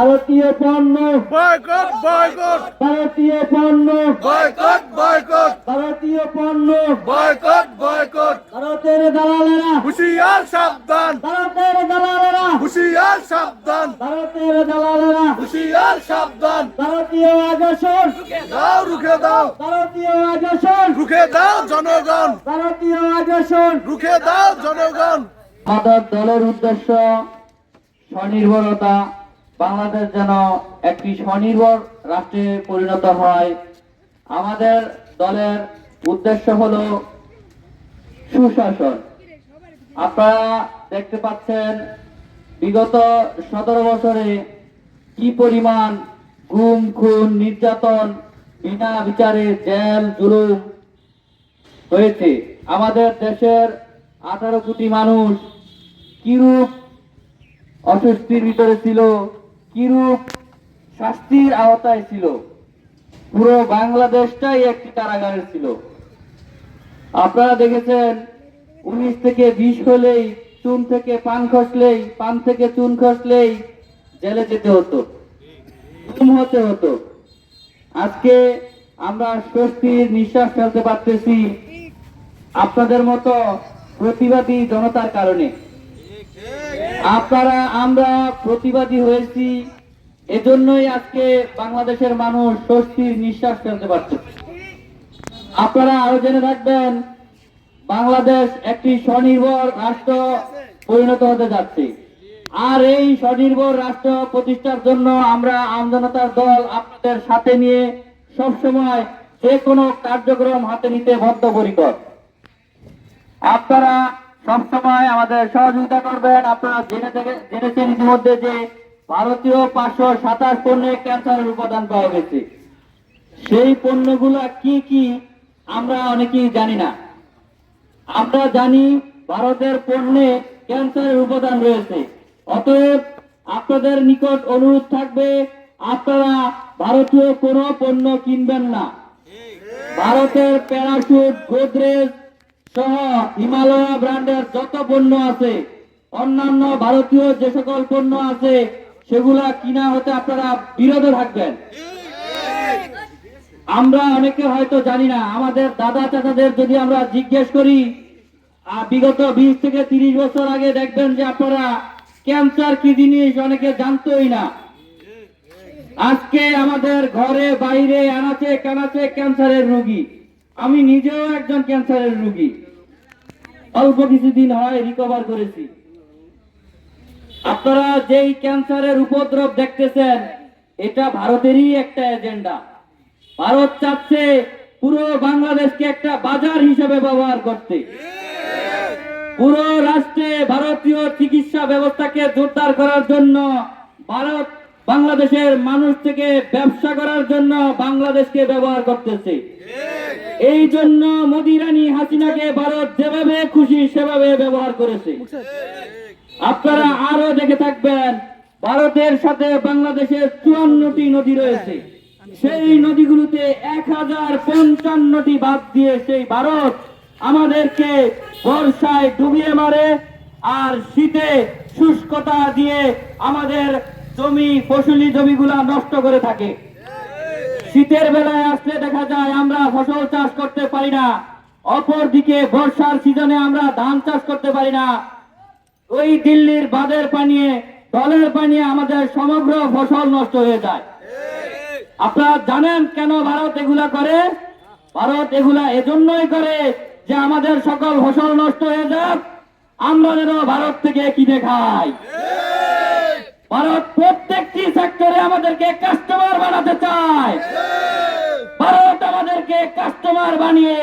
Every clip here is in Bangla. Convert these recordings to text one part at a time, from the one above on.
ভারতীয় পণ্য। বয়কট বয়কট ভারতীয় পণ্য। বয়কট বয়কট ভারতীয় পণ্য। বয়কট বয়কট ভারতের দালালেরা। হুশিয়ার সাবধান। ভারতের দালালেরা। হুশিয়ার সাবধান। ভারতের দালালেরা। হুশিয়ার সাবধান। ভারতীয় আগ্রাসন। দাও রুখে দাও। ভারতীয় আগ্রাসন। রুখে দাও জনগণ। ভারতীয় আগ্রাসন। রুখে দাও জনগণ। আমাদের দলের উদ্দেশ্য স্বনির্ভরতা। বাংলাদেশ যেন একটি স্বনির্ভর রাষ্ট্রে পরিণত হয়। আমাদের দলের উদ্দেশ্য হল সুশাসন। আপনারা দেখতে পাচ্ছেন, বিগত সতেরো বছরে কি পরিমাণ গুম, খুন, নির্যাতন বিনা বিচারে জেল, জুলুম হয়েছে। আমাদের দেশের আঠারো কোটি মানুষ কিরূপ অস্বস্তির ভিতরে ছিল কিরূপ শাস্তির আওতায় ছিল? পুরো বাংলাদেশটাই একটি কারাগারে ছিল। আপনারা দেখেছেন, উনিশ থেকে বিশ হলেই চুন থেকে পান খসলেই, পান থেকে চুন খসলেই জেলে যেতে হতো, গুম হতে হতো। আজকে আমরা স্বস্তির নিঃশ্বাস ফেলতে পারতেছি আপনাদের মতো প্রতিবাদী জনতার কারণে। আপনারা, আমরা প্রতিবাদী হয়েছি। এজন্যই আজকে বাংলাদেশের মানুষ স্বস্তির নিঃশ্বাস ফেলতে পারছে। আপনারা আরও জেনে রাখবেন, বাংলাদেশ একটি স্বনির্ভর রাষ্ট্র পরিণত হতে যাচ্ছে। আর এই স্বনির্ভর রাষ্ট্র প্রতিষ্ঠার জন্য আমরা আমজনতার দল আপনাদের সাথে নিয়ে সবসময় যে কোনো কার্যক্রম হাতে নিতে বদ্ধপরিকর। আপনারা সবসময় আমাদের সহযোগিতা করবেন। আপনারা জেনে থেকে জেনেছেন ইতিমধ্যে যে ভারতীয় পাঁচশো সাতাশ পণ্যে ক্যান্সারের উপাদান পাওয়া গেছে। সেই পণ্যগুলো কি কি আমরা অনেকেই জানি না। আমরা জানি ভারতের পণ্যে ক্যান্সারের উপাদান রয়েছে। অতএব আপনাদের নিকট অনুরোধ থাকবে, আপনারা ভারতীয় কোনো পণ্য কিনবেন না। ভারতের প্যারাশুট, গোদরেজ সহ হিমালয়া ব্র্যান্ডের যত পণ্য আছে, অন্যান্য ভারতীয় যে সকল পণ্য আছে, সেগুলা কিনা হতে আপনারা বিরত থাকবেন। আমরা অনেকে হয়তো জানি না, আমাদের দাদা চাচাদের যদি আমরা জিজ্ঞেস করি বিগত বিশ থেকে তিরিশ বছর আগে দেখবেন যে আপনারা ক্যান্সার কি জিনিস অনেকে জানতোই না। আজকে আমাদের ঘরে বাইরে আনাচে কানাচে ক্যান্সারের রোগী। আমি নিজেও একজন ক্যান্সারের রোগী। অল্প কিছুদিন হয় রিকভার করেছি। আপনারা যেই ক্যান্সারের উপদ্রব দেখতেছেন, এটা ভারতেরই একটা এজেন্ডা। ভারত চাচ্ছে পুরো বাংলাদেশকে একটা বাজার হিসেবে ব্যবহার করতে। পুরো রাষ্ট্রে ভারতীয় চিকিৎসা ব্যবস্থাকে জোরদার করার জন্য, ভারত বাংলাদেশের মানুষ থেকে ব্যবসা করার জন্য বাংলাদেশকে ব্যবহার করতেছে। এই জন্য মোদি রানী হাসিনাকে ভারত যেভাবে খুশি সেভাবে ব্যবহার করেছে। আপনারা আরও দেখে থাকবেন, ভারতের সাথে বাংলাদেশের চুয়ান্নটি নদী রয়েছে। সেই নদীগুলোতে এক হাজার পঞ্চান্নটি বাদ দিয়ে সেই ভারত আমাদেরকে বর্ষায় ডুবিয়ে মারে আর শীতে শুষ্কতা দিয়ে আমাদের জমি, ফসলি জমিগুলা নষ্ট করে থাকে। শীতের বেলায় আসলে দেখা যায় আমরা ফসল চাষ করতে পারি না। অপর দিকে বর্ষার সিজনে আমরা ধান চাষ করতে পারি না। ওই দিল্লির বাঁধের পানিয়ে দলের পানিয়ে আমাদের সমগ্র ফসল নষ্ট হয়ে যায়। আপনারা জানেন কেন ভারত এগুলা করে? ভারত এগুলা এজন্যই করে যে আমাদের সকল ফসল নষ্ট হয়ে যাক। আমরা যেন ভারত থেকে কিনে খাই। আমাদেরকে কাস্টমার বানাতে চায়। ভারত আমাদেরকে কাস্টমার বানিয়ে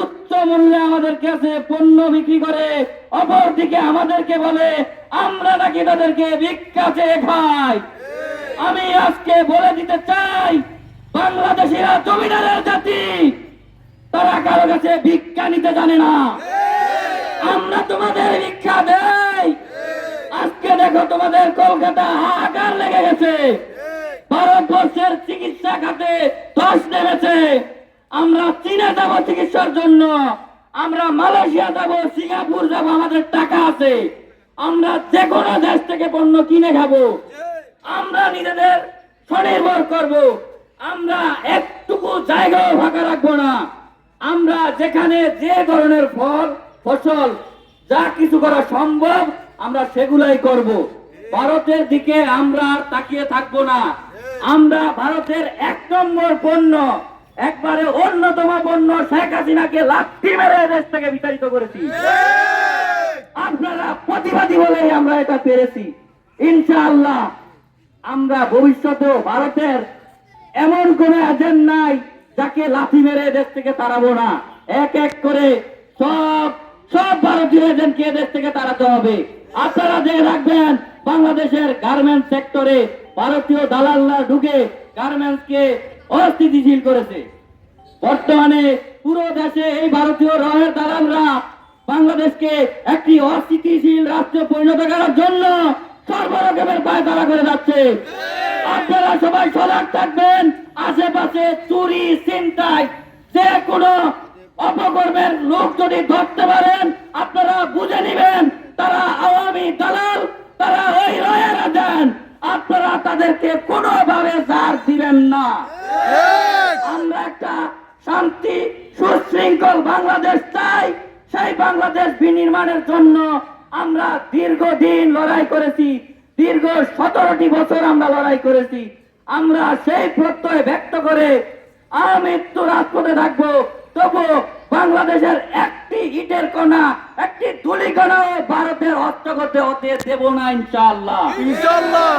উচ্চ মূল্যে আমাদের কাছে পণ্য বিক্রি করে অপর দিকে আমাদেরকে বলে, আমরা নাকি তাদেরকে ভিক্ষা খাই। আমি আজকে বলে দিতে চাই, বাংলাদেশিরা জমিদারের জাতি, তারা কারও কাছে ভিক্ষা নিতে জানে না। আমরা তোমাদের ভিক্ষা দেই। আজকে দেখো তোমাদের কলকাতা হাহাকার লেগে গেছে। ভারতবর্ষের চিকিৎসা খাতে ধস নেমেছে। আমরা চীনে যাব চিকিৎসার জন্য। আমরা মালয়েশিয়া যাব, সিঙ্গাপুর যাব, আমাদের টাকা আছে। আমরা যে কোনো দেশ থেকে পণ্য কিনে খাব। আমরা নিজেদের স্বনির্ভর করব। আমরা একটুকু জায়গাও ফাঁকা রাখব না। আমরা যেখানে যে ধরনের ফল, ফসল, যা কিছু করা সম্ভব, আমরা সেগুলাই করব। ভারতের দিকে আমরা তাকিয়ে থাকব না। আমরা ভারতের এক নম্বর পণ্য একবারে অন্যতম পণ্য শেখ হাসিনাকে লাঠি মেরে দেশ থেকে বিতাড়িত করেছি। আপনারা প্রতিবাদী বলেই আমরা এটা পেরেছি। ইনশাআল্লাহ আমরা ভবিষ্যতেও ভারতের এমন কোন এজেন্ট নাই যাকে লাথি মেরে দেশ থেকে তাড়াবো না। এক এক করে সব সব ভারতীয় এজেন্টকে দেশ থেকে তাড়াতে হবে। আপনারা যে রাখবেন বাংলাদেশের গার্মেন্টস সেক্টরে ভারতীয় দালালরা ঢুকে গার্মেন্টস কে অস্থিতিশীল করেছে। বর্তমানে পুরো দেশে এই ভারতীয় রয়ের দালালরা বাংলাদেশকে একটি অস্থিতিশীল রাষ্ট্রে পরিণত করার জন্য সর্বরকমের পায়তারা করে যাচ্ছে। আপনারা সবাই সজাগ থাকবেন, আশেপাশে চুরি চিন্তাই যে কোনো অপকর্মের লোক যদি ধরতে পারেন, আপনারা বুঝে নেবেন, তারা আওয়ামী দালাল তারা ওই রয়েরা দেন আপনারা তাদেরকে কোনোভাবে ছাড় দিবেন না। আমরা একটা শান্তি সুশৃঙ্খল বাংলাদেশ চাই। সেই বাংলাদেশ বিনির্মাণের জন্য আমরা দীর্ঘদিন লড়াই করেছি। দীর্ঘ সতেরোটি বছর আমরা লড়াই করেছি। আমরা সেই প্রত্যয় ব্যক্ত করে আমৃত্যু রাজপথে থাকব। তবু বাংলাদেশের একটি ইটের কণা একটি ধুলি কণাও ভারতের হস্তগত হতে দেব না ইনশাআল্লাহ। ইনশাল্লাহ